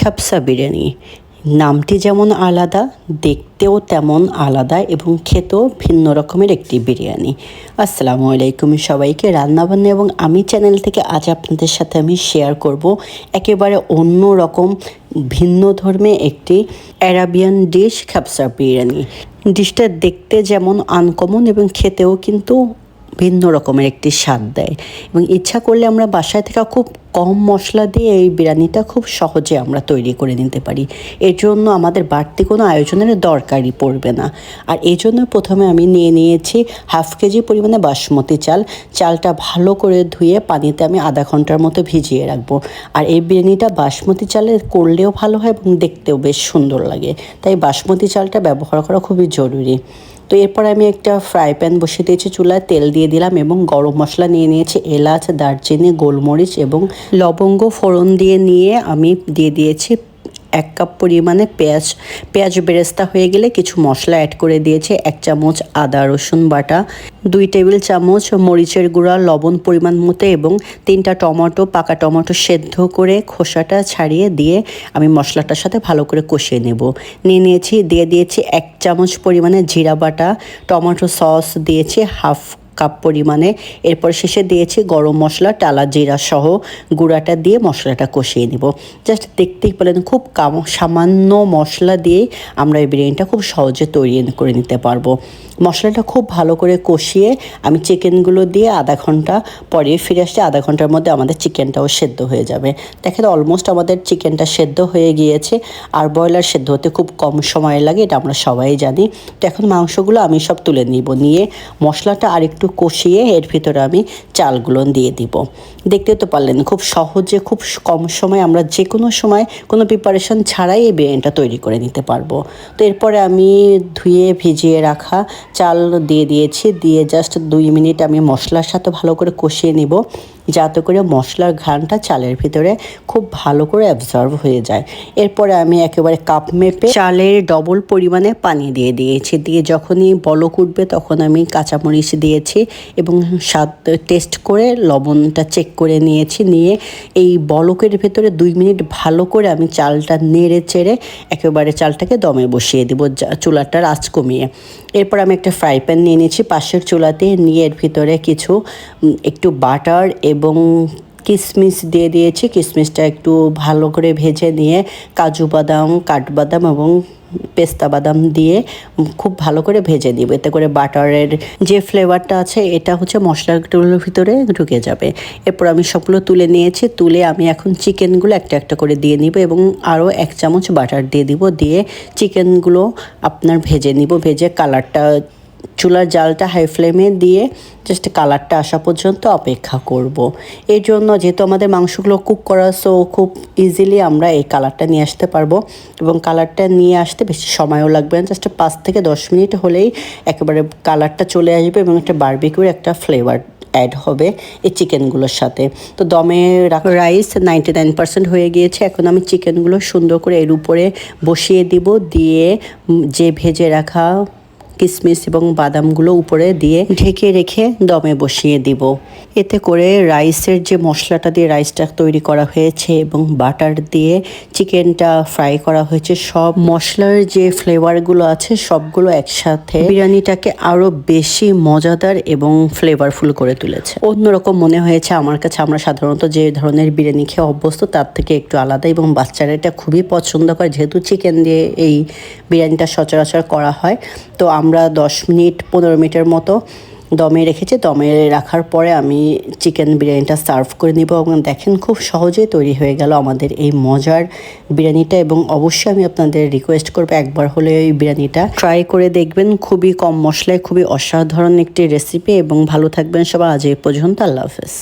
খ্যাপসা বিরিয়ানি। নামটি যেমন আলাদা, দেখতেও তেমন আলাদা এবং খেতেও ভিন্ন রকমের একটি বিরিয়ানি। আসসালামু আলাইকুম সবাইকে রান্নাবান্না এবং আমি চ্যানেল থেকে আজ আপনাদের সাথে আমি শেয়ার করব একেবারে অন্য রকম, ভিন্ন ধর্মে একটি অ্যারাবিয়ান ডিশ খ্যাপসা বিরিয়ানি। ডিশটা দেখতে যেমন আনকমন এবং খেতেও কিন্তু ভিন্ন রকমের একটি স্বাদ দেয়। এবং ইচ্ছা করলে আমরা বাসায় থেকে খুব কম মশলা দিয়ে এই বিরিয়ানিটা খুব সহজে আমরা তৈরি করে নিতে পারি। এর জন্য আমাদের বাড়তি কোনো আয়োজনের দরকারই পড়বে না। আর এই জন্য প্রথমে আমি নিয়ে নিয়েছি হাফ কেজি পরিমাণে বাসমতি চাল। চালটা ভালো করে ধুয়ে পানিতে আমি আধা ঘণ্টার মতো ভিজিয়ে রাখব। আর এই বিরিয়ানিটা বাসমতি চালে করলেও ভালো হয় এবং দেখতেও বেশ সুন্দর লাগে। তাই বাসমতি চালটা ব্যবহার করা খুবই জরুরি। তো এরপর আমি একটা ফ্রাই প্যান বসিয়ে দিয়েছি চুলায়, তেল দিয়ে দিলাম এবং গরম মশলা নিয়ে নিয়েছি, এলাচ, দারচিনি, গোলমরিচ এবং লবঙ্গ ফোড়ন দিয়ে নিয়ে আমি দিয়ে দিয়েছি এক কাপ পরিমাণে পেঁয়াজ পেঁয়াজ বেরেস্তা হয়ে গেলে কিছু মশলা অ্যাড করে দিয়েছে, এক চামচ আদা, রসুন বাটা, দুই টেবিল চামচ মরিচের গুঁড়া, লবণ পরিমাণ মতো এবং তিনটা টমেটো, পাকা টমেটো সেদ্ধ করে খোসাটা ছাড়িয়ে দিয়ে আমি মশলাটার সাথে ভালো করে কষিয়ে নেব। নিয়ে নিয়েছি, দিয়ে দিয়েছি এক চামচ পরিমাণে জিরা বাটা, টমেটো সস দিয়েছি, হাফ কাপ পরিমাণে। এরপর শেষে দিয়েছি গরম মশলা, টালা জিরা সহ গুঁড়াটা দিয়ে মশলাটা কষিয়ে নিব। জাস্ট দেখতেই পেলেন খুব কাম, সামান্য মশলা দিয়ে আমরা এই বিরিয়ানিটা খুব সহজে তৈরি করে নিতে পারব। মশলাটা খুব ভালো করে কষিয়ে আমি চিকেনগুলো দিয়ে আধা ঘণ্টা পরে ফিরে আসছে। আধা ঘণ্টার মধ্যে আমাদের চিকেনটাও সেদ্ধ হয়ে যাবে। দেখেন অলমোস্ট আমাদের চিকেনটা সেদ্ধ হয়ে গিয়েছে। আর ব্রয়লার সেদ্ধ হতে খুব কম সময় লাগে, এটা আমরা সবাই জানি। তো এখন মাংসগুলো আমি সব তুলে নিব। নিয়ে মশলাটা আরেকটু কষিয়ে এর ভিতরে আমি চালগুলো দিয়ে দিব। দেখতে তো পারলেন, খুব সহজে, খুব কম সময় আমরা যে কোনো সময় কোনো প্রিপারেশন ছাড়াই এই বিরিয়ানিটা তৈরি করে নিতে পারব। তো এরপরে আমি ধুয়ে ভিজিয়ে রাখা চাল দিয়ে দিয়েছি, দিয়ে জাস্ট দুই মিনিট আমি মশলার সাথে ভালো করে কষিয়ে নিব। যাতে করে মশলার ঘ্রাণটা চালের ভিতরে খুব ভালো করে অ্যাবজর্ব হয়ে যায়। এরপরে আমি একেবারে কাপ মেপে চালের ডবল পরিমাণে পানি দিয়ে দিয়েছি। দিয়ে যখনই বলক উঠবে তখন আমি কাঁচামরিচ দিয়েছি এবং স্বাদ টেস্ট করে লবণটা চেক করে নিয়েছি। নিয়ে এই বলকের ভেতরে দুই মিনিট ভালো করে আমি চালটা নেড়ে চেড়ে একেবারে চালটাকে দমে বসিয়ে দেবো চুলাটার আঁচ কমিয়ে। এরপর আমি একটা ফ্রাই প্যান নিয়ে নিয়েছি। পাশের চুলাতে নিয়ে এর ভিতরে কিছু একটু বাটার এবং কিশমিশ দিয়ে দিয়েছি। কিশমিশটা একটু ভালো করে ভেজে নিয়ে কাজু বাদাম, কাঠবাদাম এবং পেস্তা বাদাম দিয়ে খুব ভালো করে ভেজে দিব এতে করে বাটারের যে ফ্লেভারটা আছে, এটা হচ্ছে মশলাগুলোর ভিতরে ঢুকে যাবে। এরপর আমি সবগুলো তুলে নিয়েছি। তুলে আমি এখন চিকেনগুলো একটা একটা করে দিয়ে নিব এবং আরও এক চামচ বাটার দিয়ে দিব। দিয়ে চিকেনগুলো আপনার ভেজে নিব। ভেজে কালারটা চুলার জালটা হাই ফ্লেমে দিয়ে জাস্ট কালারটা আসা পর্যন্ত অপেক্ষা করব। এই জন্য যেহেতু আমাদের মাংসগুলো কুক করা সো খুব ইজিলি আমরা এই কালারটা নিয়ে আসতে পারব এবং কালারটা নিয়ে আসতে বেশি সময়ও লাগবে না জাস্ট পাঁচ থেকে দশ মিনিট হলেই একেবারে কালারটা চলে আসবে এবং একটা বারবিকিউর একটা ফ্লেভার অ্যাড হবে এই চিকেনগুলোর সাথে তো দমে রাইস নাইনটি নাইন পার্সেন্ট হয়ে গিয়েছে, এখন আমি চিকেনগুলো সুন্দর করে এর উপরে বসিয়ে দিব, দিয়ে যে ভেজে রাখা কিশমিশ এবং বাদামগুলো উপরে দিয়ে ঢেকে রেখে দমে বসিয়ে দিব। এতে করে রাইসের যে মশলাটা দিয়ে রাইসটা তৈরি করা হয়েছে এবং বাটার দিয়ে চিকেনটা ফ্রাই করা হয়েছে, সব মশলার যে ফ্লেভারগুলো আছে সবগুলো একসাথে বিরিয়ানিটাকে আরও বেশি মজাদার এবং ফ্লেভারফুল করে তুলেছে। অন্যরকম মনে হয়েছে আমার কাছে, আমরা সাধারণত যে ধরনের বিরিয়ানি খেয়ে অভ্যস্ত তার থেকে একটু আলাদা এবং বাচ্চারা এটা খুবই পছন্দ করে। যেহেতু চিকেন দিয়ে এই বিরিয়ানিটা সচরাচর করা হয়, তো আমরা দশ মিনিট, পনেরো মিনিটের মতো দমে রেখেছি। দমে রাখার পরে আমি চিকেন বিরিয়ানিটা সার্ভ করে নিব এবং দেখেন খুব সহজেই তৈরি হয়ে গেল আমাদের এই মজার বিরিয়ানিটা এবং অবশ্যই আমি আপনাদের রিকোয়েস্ট করব একবার হলে এই বিরিয়ানিটা। ট্রাই করে দেখবেন, খুবই কম মশলায়, খুবই অসাধারণ একটি রেসিপি এবং ভালো থাকবেন সবাই। আজ এই পর্যন্ত, আল্লাহ হাফেজ।